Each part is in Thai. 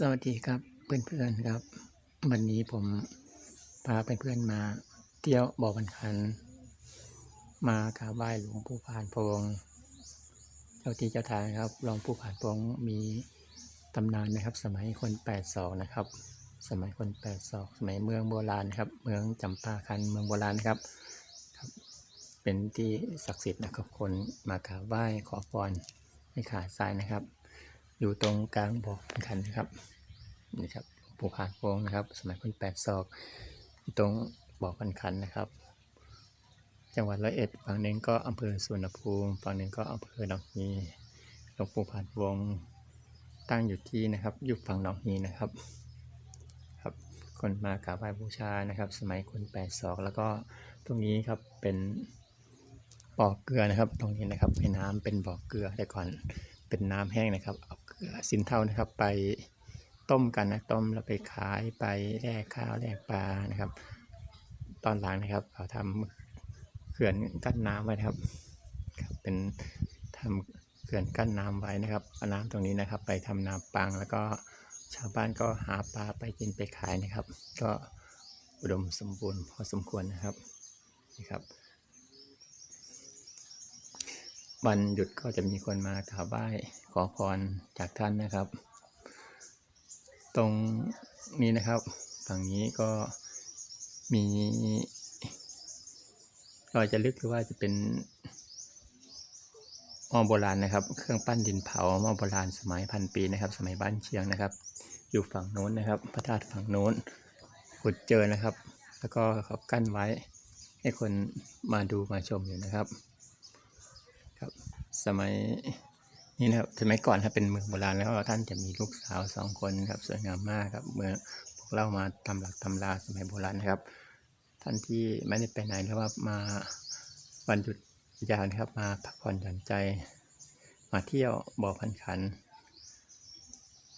สวัสดีครับเพื่อนๆครับ วันนี้ผมพาเพื่อนๆมาเที่ยวบ่อบันคัน มากราบไหว้หลวงปู่ผ่านพงเจ้าที่เจ้าทางครับหลวงปู่ผ่านพงมีตำนานนะครับ สมัยคนแปดศอกนะครับ สมัยคนแปดศอกสมัยเมืองโบราณครับ เมืองจำปาคันเมืองโบราณนะครับครับเป็นที่ศักดิ์สิทธิ์นะครับคนมากราบไหว้ขอพรให้ขาดทรายนะครับ อยู่ตรงกลางบ่อบันคันนะครับนี่ครับหลวงปู่ผ่านโพงนะครับ สมัยคนแปดศอกอยู่ตรงบ่อพันคันนะครับ จังหวัดร้อยเอ็ดฝั่งหนึ่งก็อำเภอสุวรรณภูมิฝั่งหนึ่งก็อำเภอหนองฮีหลวงปู่ผ่านโพงตั้งอยู่ที่นะครับอยู่ฝั่งหนองฮีนะครับครับคนมากราบไหว้บูชานะครับ สมัยคนแปดศอกแล้วก็ตรงนี้ครับเป็นบ่อเกลือนะครับ ตรงนี้นะครับเป็นน้ำเป็นบ่อเกลือแต่ก่อนเป็นน้ำแห้งนะครับเอา สินเท่านะครับไปต้มกันนะต้มแล้วไปขายไปแลกข้าวแลกปลานะครับ ตอนหลังนะครับเขาทำเขื่อนกั้นน้ำไว้นะครับครับเป็นทำเขื่อนกั้นน้ำไว้นะครับเอาน้ำตรงนี้นะครับ ไปทำนาปังแล้วก็ชาวบ้านก็หาปลาไปกินไปขายนะครับ ก็อุดมสมบูรณ์พอสมควรนะครับนี่ครับ วันหยุดก็จะมีคนมากราบไหว้ขอพรจากท่านนะครับ ตรงนี้นะครับ ฝั่งนี้ก็มีรอยจะลึกหรือว่าจะเป็นหม้อโบราณนะครับ เครื่องปั้นดินเผาหม้อโบราณสมัยพันปีนะครับ สมัยบ้านเชียงนะครับ อยู่ฝั่งโน้นนะครับ พระธาตุฝั่งโน้นขุดเจอนะครับ แล้วก็เขากั้นไว้ให้คนมาดูมาชมอยู่นะครับครับ สมัยนี่นะครับสมัยก่อนถ้าเป็นเมืองโบราณแล้วท่านจะมีลูกสาวสองคนครับสวยงามมากครับเมื่อพวกเรามาตำหลักตำราสมัยโบราณนะครับ ท่านที่ไม่ได้ไปไหนหรือว่ามาวันหยุดยาวนะครับ มาพักผ่อนหย่อนใจ มาเที่ยวบ่อพันขัน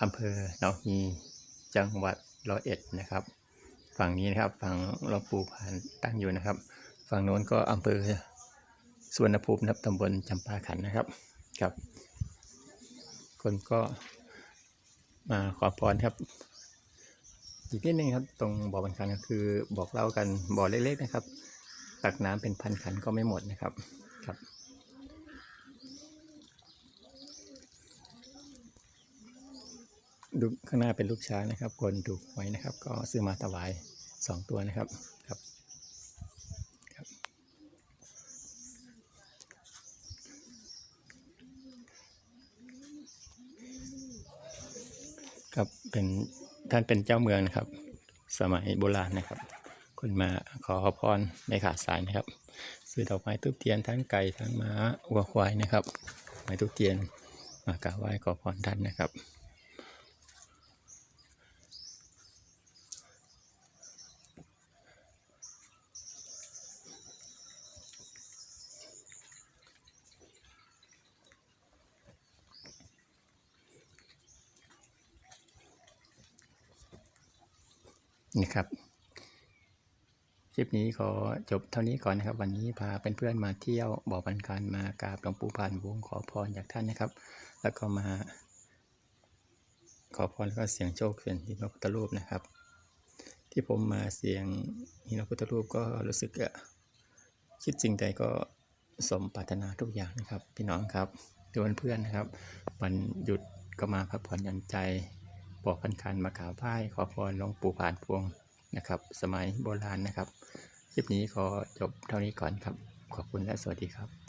อำเภอหนองฮีจังหวัดร้อยเอ็ดนะครับ ฝั่งนี้นะครับฝั่งหลวงปู่ผ่านตั้งอยู่นะครับ ฝั่งโน้นก็อำเภอ สุวรรณภูมินะครับตำบลจำปาขันนะครับครับ คนก็มาขอพรครับ อีกนิดนึงครับ ตรงบ่อบันคันก็คือบอกเล่ากันบ่อเล็กๆนะครับ ตักน้ำเป็นพันขันก็ไม่หมดนะครับครับดูข้างหน้าเป็นลูกช้างนะครับ คนถูกไว้นะครับ ก็ซื้อมาถวายสองตัวนะครับครับ ครับเป็นท่านเป็นเจ้าเมืองนะครับ สมัยโบราณนะครับ คนมาขอพรไม่ขาดสายนะครับ ซื้อดอกไม้ทุบเทียนทั้งไก่ทั้งม้าวัวควายนะครับไม้ทุบเทียนมากราบไหว้ขอพรท่านนะครับ นี่ครับคลิปนี้ขอจบเท่านี้ก่อนนะครับ วันนี้พาเพื่อนๆมาเที่ยวบ่อบันการมากราบหลวงปู่ผ่านวงขอพรจากท่านนะครับ แล้วก็มา ขอพรแล้วก็เสียงโชคเสียงหินพระพุทธรูปนะครับ ที่ผมมาเสียงหินพระพุทธรูปก็รู้สึกอะคิดสิ่งใดก็สมปรารถนาทุกอย่างนะครับ พี่น้องครับทุกเพื่อนๆนะครับ วันหยุดก็มาพักผ่อนหย่อนใจ บอกพันคันมากราบไหว้ขอพรหลวงปู่ผ่านพวงนะครับ สมัยโบราณนะครับ คลิปนี้ขอจบเท่านี้ก่อนครับ ขอบคุณและสวัสดีครับ